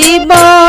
জীবন